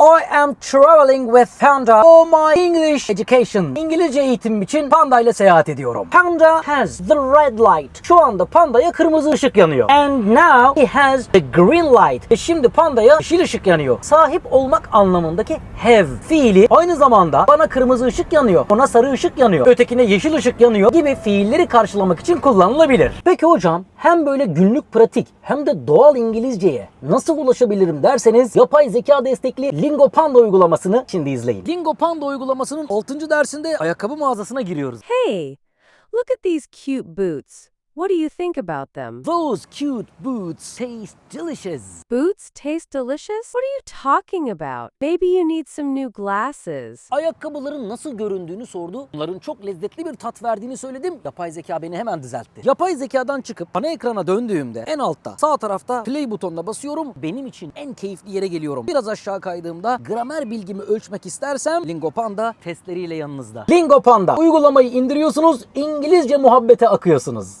I am traveling with Panda for my English education. İngilizce eğitimim için Panda ile seyahat ediyorum. Panda has the red light. Şu anda Panda'ya kırmızı ışık yanıyor. And now he has the green light. Ve şimdi Panda'ya yeşil ışık yanıyor. Sahip olmak anlamındaki have fiili aynı zamanda bana kırmızı ışık yanıyor, ona sarı ışık yanıyor, ötekine yeşil ışık yanıyor gibi fiilleri karşılamak için kullanılabilir. Peki hocam hem böyle günlük pratik hem de doğal İngilizceye nasıl ulaşabilirim derseniz yapay zeka destekli Lingo Panda uygulamasını şimdi izleyin. Lingo Panda uygulamasının 6. dersinde ayakkabı mağazasına giriyoruz. Hey, look at these cute boots. What do you think about them? Those cute boots taste delicious. Boots taste delicious? What are you talking about? Maybe you need some new glasses. Ayakkabıların nasıl göründüğünü sordu. Bunların çok lezzetli bir tat verdiğini söyledim. Yapay zeka beni hemen düzeltti. Yapay zekadan çıkıp ana ekrana döndüğümde en altta sağ tarafta play butonuna basıyorum. Benim için en keyifli yere geliyorum. Biraz aşağı kaydığımda gramer bilgimi ölçmek istersem Lingo Panda testleriyle yanınızda. Lingo Panda uygulamayı indiriyorsunuz. İngilizce muhabbete akıyorsunuz.